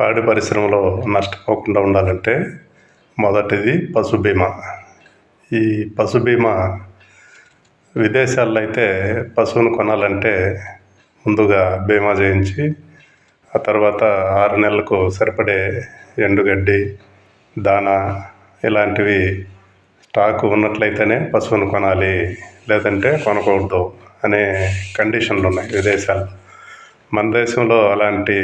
పాడి పరిశ్రమలో నష్టపోకుండా ఉండాలంటే మొదటిది పశు బీమా. ఈ పశు బీమా విదేశాల్లో అయితే పశువును కొనాలంటే ముందుగా బీమా చేయించి ఆ తర్వాత ఆరు నెలలకు సరిపడే ఎండుగడ్డి దానా ఇలాంటివి స్టాకు ఉన్నట్లయితేనే పశువును కొనాలి. లేదంటే కొనకూడదు అనే కండిషన్లు ఉన్నాయి విదేశాల్లో. మన దేశంలో అలాంటి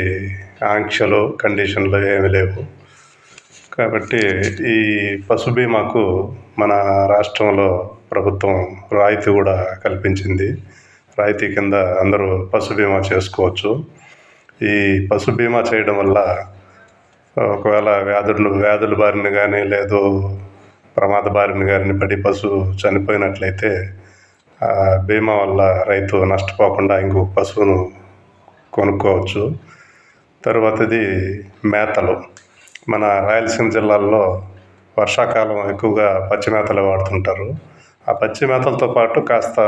ఆంక్షలు కండిషన్లు ఏమీ లేవు. కాబట్టి ఈ పశు బీమాకు మన రాష్ట్రంలో ప్రభుత్వం రాయితీ కూడా కల్పించింది. రాయితీ కింద అందరూ పశు బీమా చేసుకోవచ్చు. ఈ పశు బీమా చేయడం వల్ల ఒకవేళ వ్యాధులు వ్యాధుల బారిన కానీ లేదు ప్రమాద బారిన కానీ పడి పశువు చనిపోయినట్లయితే ఆ బీమా వల్ల రైతు నష్టపోకుండా ఇంకొక పశువును కొనుక్కోవచ్చు. తర్వాతది మేతలు. మన రాయలసీమ జిల్లాల్లో వర్షాకాలం ఎక్కువగా పచ్చి మేతలు వాడుతుంటారు. ఆ పచ్చి మేతలతో పాటు కాస్త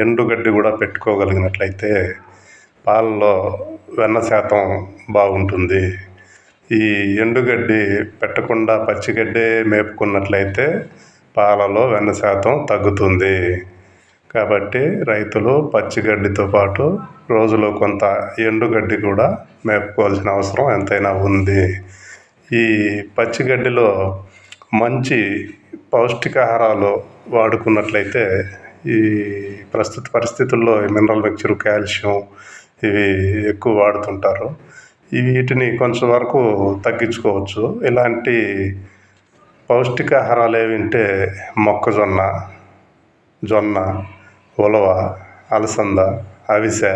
ఎండుగడ్డి కూడా పెట్టుకోగలిగినట్లయితే పాలలో వెన్న శాతం బాగుంటుంది. ఈ ఎండుగడ్డి పెట్టకుండా పచ్చిగడ్డే మేపుకున్నట్లయితే పాలలో వెన్న శాతం తగ్గుతుంది. కాబట్టి రైతులు పచ్చిగడ్డితో పాటు రోజులో కొంత ఎండుగడ్డి కూడా మేపుకోవాల్సిన అవసరం ఎంతైనా ఉంది. ఈ పచ్చిగడ్డిలో మంచి పౌష్టికాహారాలు వాడుకున్నట్లయితే ఈ ప్రస్తుత పరిస్థితుల్లో మినరల్ మిక్చర్ కాల్షియం ఇవి ఎక్కువ వాడుతుంటారు. వీటిని కొంచెం వరకు తగ్గించుకోవచ్చు. ఇలాంటి పౌష్టికాహారాలు ఏవింటే మొక్కజొన్న జొన్న ఉలవ అలసంద అవిసె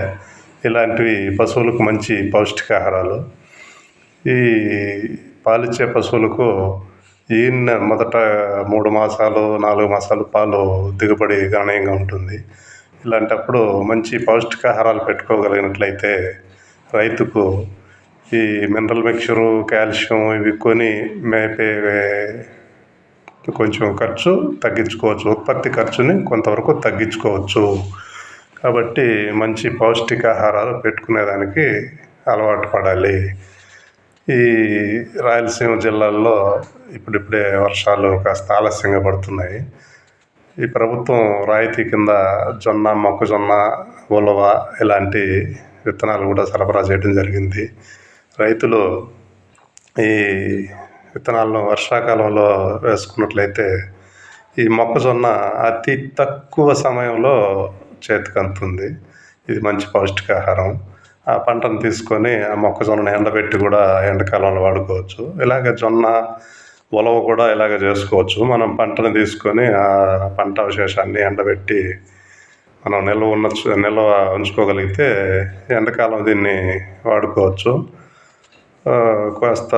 ఇలాంటివి పశువులకు మంచి పౌష్టికాహారాలు. ఈ పాలిచ్చే పశువులకు ఈన మొదట మూడు మాసాలు నాలుగు మాసాలు పాలు దిగుబడి గణనీయంగా ఉంటుంది. ఇలాంటప్పుడు మంచి పౌష్టికాహారాలు పెట్టుకోగలిగినట్లయితే రైతుకు ఈ మినరల్ మిక్చరు కాల్షియం ఇవి కొని మేపే కొంచెం ఖర్చు తగ్గించుకోవచ్చు. ఉత్పత్తి ఖర్చుని కొంతవరకు తగ్గించుకోవచ్చు. కాబట్టి మంచి పౌష్టికాహారాలు పెట్టుకునేదానికి అలవాటు పడాలి. ఈ రాయలసీమ జిల్లాల్లో ఇప్పుడిప్పుడే వర్షాలు కాస్త ఆలస్యంగా పడుతున్నాయి. ఈ ప్రభుత్వం రాయితీ కింద జొన్న మొక్కజొన్న ఉలవ ఇలాంటి విత్తనాలు కూడా సరఫరా చేయడం జరిగింది. రైతులు ఈ విత్తనాలను వర్షాకాలంలో వేసుకున్నట్లయితే ఈ మొక్కజొన్న అతి తక్కువ సమయంలో చేతికి అందుతుంది ఇది మంచి పౌష్టికాహారం. ఆ పంటను తీసుకొని ఆ మొక్కజొన్నను ఎండబెట్టి కూడా ఎండాకాలంలో వాడుకోవచ్చు. ఇలాగ జొన్న ఉలవ కూడా ఇలాగ చేసుకోవచ్చు. మనం పంటను తీసుకొని ఆ పంట అవశేషాన్ని ఎండబెట్టి మనం నిల్వ ఉన్న నిల్వ ఉంచుకోగలిగితే ఎండాకాలం దీన్ని వాడుకోవచ్చు. కాస్త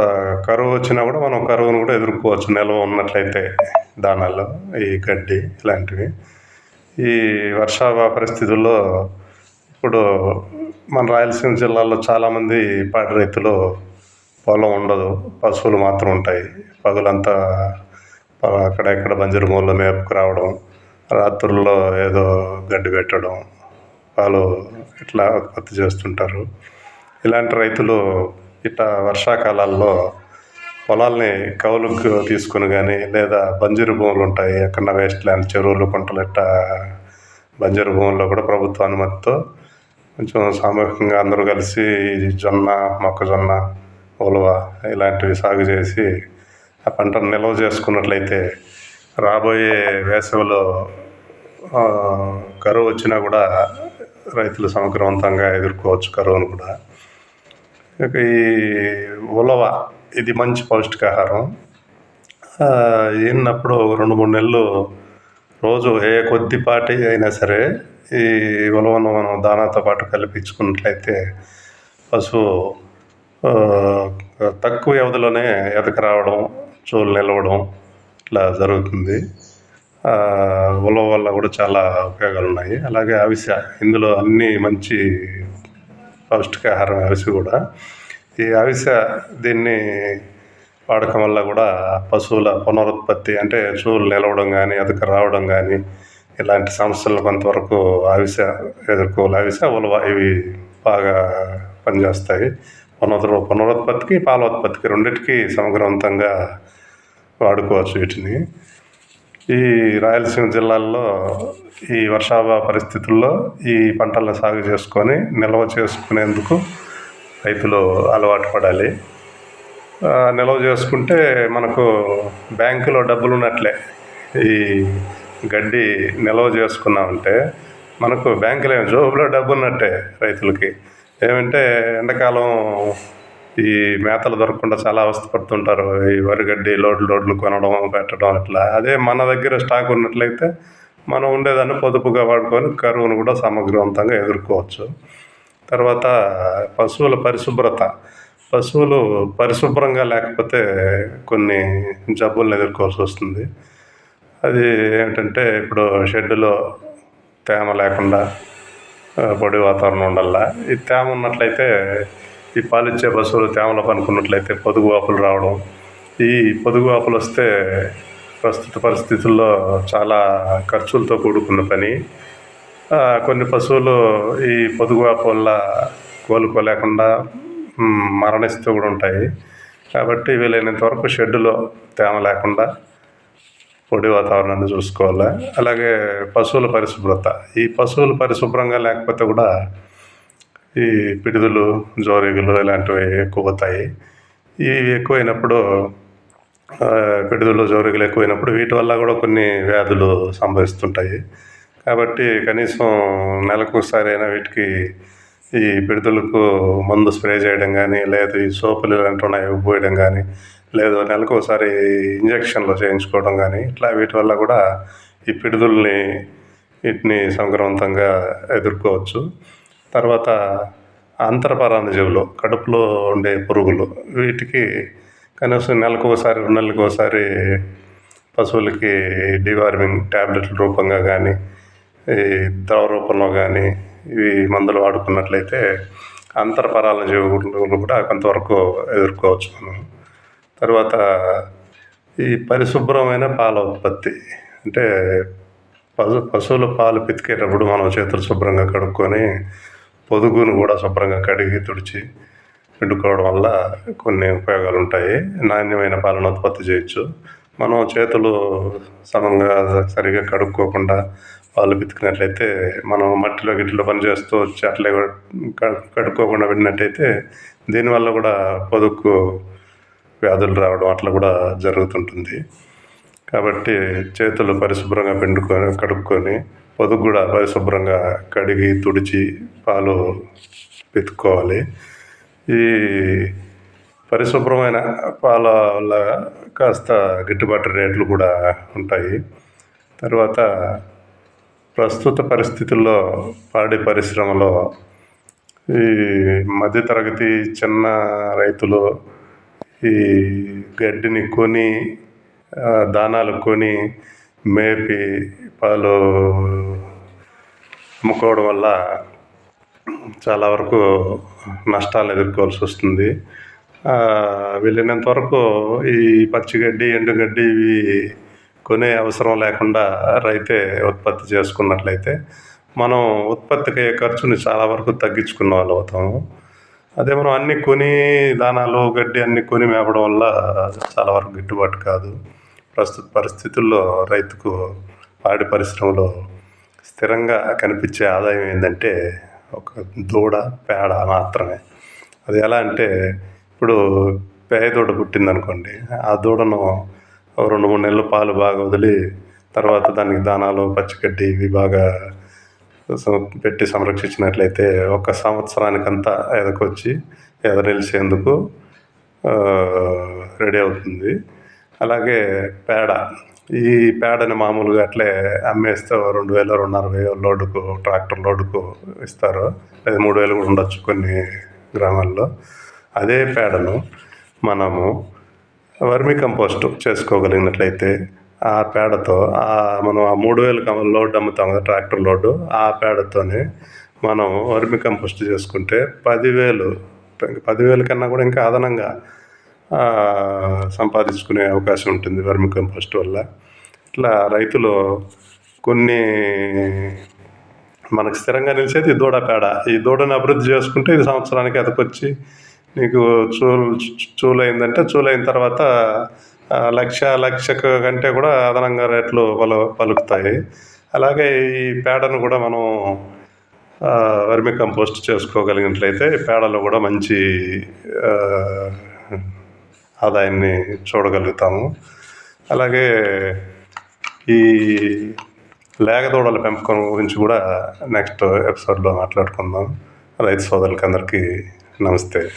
కరువు వచ్చినా కూడా మనం కరువును కూడా ఎదుర్కోవచ్చు. నిల్వ ఉన్నట్లయితే దానాల్లో ఈ గడ్డి ఇలాంటివి. ఈ వర్షాభావ పరిస్థితుల్లో ఇప్పుడు మన రాయలసీమ జిల్లాలో చాలామంది పాడి రైతులు పొలం ఉండదు. పశువులు మాత్రం ఉంటాయి. పగులంతా అక్కడ ఇక్కడ బంజరు మూలలో మేపుకు రావడం రాత్రుల్లో ఏదో గడ్డి పెట్టడం వాళ్ళు ఇట్లా ఉత్పత్తి చేస్తుంటారు. ఇలాంటి రైతులు ఇట్లా వర్షాకాలాల్లో పొలాల్ని కౌలుకు తీసుకుని కానీ లేదా బంజరు భూములు ఉంటాయి ఎక్కడ వేస్ట్ ల్యాండ్ చెరువులు పంటలు ఇట్టా బంజరు భూముల్లో కూడా ప్రభుత్వ అనుమతితో కొంచెం సామూహికంగా అందరూ కలిసి జొన్న మొక్కజొన్న ఉలవ ఇలాంటివి సాగు చేసి ఆ పంటను నిల్వ చేసుకున్నట్లయితే రాబోయే వేసవిలో కరువు వచ్చినా కూడా రైతులు సమగ్రవంతంగా ఎదుర్కోవచ్చు కరువును కూడా. ఈ ఉలవ ఇది మంచి పౌష్టికాహారం. ఈనప్పుడు రెండు మూడు నెలలు రోజు ఏ కొద్దిపాటి అయినా సరే ఈ ఉలవను మనం దానాతో పాటు కలిపించుకున్నట్లయితే పశువు తక్కువ వ్యవధిలోనే ఎదక రావడం చూలు నిలవడం ఇట్లా జరుగుతుంది. ఉలవ వల్ల కూడా చాలా ఉపయోగాలు ఉన్నాయి అలాగే అవిస ఇందులో అన్నీ మంచి పౌష్టికాహారం అవిసి కూడా. ఈ అవిస దీన్ని వాడకం వల్ల కూడా పశువుల పునరుత్పత్తి అంటే చూలు నిలవడం కానీ ఎదక రావడం కానీ ఇలాంటి సమస్యలు కొంతవరకు అవిసె ఎదుర్కోవాలి. అవిసె ఉలవ ఇవి బాగా పనిచేస్తాయి. పునరు పునరుత్పత్తికి పాల ఉత్పత్తికి రెండింటికి సమగ్రవంతంగా వాడుకోవచ్చు వీటిని. ఈ రాయలసీమ జిల్లాల్లో ఈ వర్షాభావ పరిస్థితుల్లో ఈ పంటలను సాగు చేసుకొని నిల్వ చేసుకునేందుకు రైతులు అలవాటు పడాలి. నిల్వ చేసుకుంటే మనకు బ్యాంకులో డబ్బులు ఉన్నట్లే ఈ గడ్డి నిల్వ చేసుకున్నామంటే మనకు బ్యాంకులో ఏమి జోబులో డబ్బు ఉన్నట్టే రైతులకి. ఏమంటే ఎండాకాలం ఈ మేతలు దొరకకుండా చాలా అవస్థ పడుతుంటారు. ఈ వరిగడ్డి లోడ్లు లోడ్లు కొనడం పెట్టడం అట్లా. అదే మన దగ్గర స్టాక్ ఉన్నట్లయితే మనం ఉండేదాన్ని పొదుపుగా వాడుకొని కరువును కూడా సమగ్రవంతంగా ఎదుర్కోవచ్చు. తర్వాత పశువుల పరిశుభ్రత. పశువులు పరిశుభ్రంగా లేకపోతే కొన్ని జబ్బులను ఎదుర్కోవాల్సి వస్తుంది. అది ఏంటంటే ఇప్పుడు షెడ్డులో తేమ లేకుండా పొడి వాతావరణం ఉండాల ఈ తేమ ఉన్నట్లయితే ఈ పాలిచ్చే పశువులు తేమలో పనుకున్నట్లయితే పొదుగు వాపులు రావడం. ఈ పొదుగు వాపులు వస్తే ప్రస్తుత పరిస్థితుల్లో చాలా ఖర్చులతో కూడుకున్న పని. కొన్ని పశువులు ఈ పొదుగు వాపు వల్ల కోలుకోలేకుండా మరణిస్తూ కూడా ఉంటాయి. కాబట్టి వీలైనంత వరకు షెడ్డులో తేమ లేకుండా పొడి వాతావరణాన్ని చూసుకోవాలి. అలాగే పశువుల పరిశుభ్రత. ఈ పశువులు పరిశుభ్రంగా లేకపోతే కూడా ఈ పిడుదలు జోరీగులు ఇలాంటివి ఎక్కువ అవుతాయి ఇవి ఎక్కువైనప్పుడు పిడుదలు జోరీగులు ఎక్కువైనప్పుడు వీటి వల్ల కూడా కొన్ని వ్యాధులు సంభవిస్తుంటాయి. కాబట్టి కనీసం నెలకు ఒకసారి అయినా వీటికి ఈ పిడుదలకు మందు స్ప్రే చేయడం కానీ లేదు ఈ సోపులు ఇలాంటివి ఉన్నాయి పోయడం కానీ లేదు నెలకు ఒకసారి ఇంజక్షన్లు చేయించుకోవడం కానీ ఇట్లా వీటి వల్ల కూడా ఈ పిడుదల్ని వీటిని సమగ్రవంతంగా ఎదుర్కోవచ్చు. తర్వాత అంతరపరాన్న జీవులు కడుపులో ఉండే పురుగులు వీటికి కనీసం నెలకు ఒకసారి రెండు నెలలకు ఒకసారి పశువులకి డివార్మింగ్ ట్యాబ్లెట్ల రూపంగా కానీ ఈ ద్రవ రూపంలో కానీ ఇవి మందులు వాడుకున్నట్లయితే అంతరపరాల జీవులు కూడా కొంతవరకు ఎదుర్కోవచ్చు మనం. తర్వాత ఈ పరిశుభ్రమైన పాల ఉత్పత్తి అంటే పశు పశువుల పాలు పితికేటప్పుడు మనం చేతులు శుభ్రంగా కడుక్కొని పొదుగును కూడా శుభ్రంగా కడిగి తుడిచి పిండుకోవడం వల్ల కొన్ని ఉపయోగాలు ఉంటాయి నాణ్యమైన పాలను ఉత్పత్తి చేయొచ్చు. మనం చేతులు సమంగా సరిగా కడుక్కోకుండా పాలు పితికినట్లయితే మనం మట్టిలో గిట్టిలో పని చేస్తూ వచ్చి అట్లే కడుక్కోకుండా పెట్టినట్టయితే దీనివల్ల కూడా పొదుగు వ్యాధులు రావడం అట్లా కూడా జరుగుతుంటుంది. కాబట్టి చేతులు పరిశుభ్రంగా పిండుకొని కడుక్కొని పొదుగు కూడా పరిశుభ్రంగా కడిగి తుడిచి పాలు పితుక్కోవాలి. ఈ పరిశుభ్రమైన పాల వల్ల కాస్త గిట్టుబాటు రేట్లు కూడా ఉంటాయి. తర్వాత ప్రస్తుత పరిస్థితుల్లో పాడి పరిశ్రమలో ఈ మధ్యతరగతి చిన్న రైతులు ఈ గడ్డిని కొని దానాలు కొని మేపి పాలు అమ్ముకోవడం వల్ల చాలా వరకు నష్టాలు ఎదుర్కోవాల్సి వస్తుంది. వెళ్ళినంత వరకు ఈ పచ్చిగడ్డి ఎండుగడ్డి ఇవి కొనే అవసరం లేకుండా రైతే ఉత్పత్తి చేసుకున్నట్లయితే మనం ఉత్పత్తికి అయ్యే ఖర్చుని చాలా వరకు తగ్గించుకున్న వాళ్ళు అవుతాము. అదే మనం అన్ని కొని దానాలు గడ్డి అన్ని కొని మేపడం వల్ల చాలా వరకు గిట్టుబాటు కాదు. ప్రస్తుత పరిస్థితుల్లో రైతుకు పాడి పరిశ్రమలో స్థిరంగా కనిపించే ఆదాయం ఏంటంటే ఒక దూడ పేడ మాత్రమే. అది ఎలా అంటే ఇప్పుడు పేదోడ దూడ పుట్టిందనుకోండి ఆ దూడను రెండు మూడు నెలలు పాలు బాగా వదిలి తర్వాత దానికి దానాలు పచ్చిగడ్డి ఇవి బాగా సం- పెట్టి సంరక్షించినట్లయితే ఒక సంవత్సరానికంతా ఎదకొచ్చి ఎద నిలిచేందుకు రెడీ అవుతుంది. అలాగే పేడ. ఈ పేడని మామూలుగా అట్లే అమ్మేస్తే రెండు వేలు రెండున్నర వేలు లోడుకు ట్రాక్టర్ లోడుకు ఇస్తారు. లేదా మూడు వేలు కూడా ఉండొచ్చు కొన్ని గ్రామాల్లో. అదే పేడను మనము వర్మి కంపోస్ట్ చేసుకోగలిగినట్లయితే ఆ పేడతో ఆ మనం ఆ మూడు వేలు లోడ్ అమ్ముతాం కదా ట్రాక్టర్ లోడు ఆ పేడతోనే మనం వర్మి కంపోస్ట్ చేసుకుంటే పదివేలు పదివేల కన్నా కూడా ఇంకా అదనంగా సంపాదించుకునే అవకాశం ఉంటుంది వర్మి కంపోస్ట్ వల్ల. ఇట్లా రైతులు కొన్ని మనకు స్థిరంగా నిలిచేది ఈ దూడ పేడ. ఈ దూడను అభివృద్ధి చేసుకుంటే ఇది సంవత్సరానికి అతకొచ్చి నీకు చూలు చూలైందంటే చూలైన తర్వాత లక్ష లక్ష కంటే కూడా అదనంగా రేట్లు పలు పలుకుతాయి. అలాగే ఈ పేడను కూడా మనం వర్మి కంపోస్ట్ చేసుకోగలిగినట్లయితే పేడలో కూడా మంచి ఆదాయాన్ని చూడగలుగుతాము. అలాగే ఈ లేగదూడల పెంపకం గురించి కూడా నెక్స్ట్ ఎపిసోడ్లో మాట్లాడుకుందాం. రైతు సోదరులకి అందరికీ నమస్తే.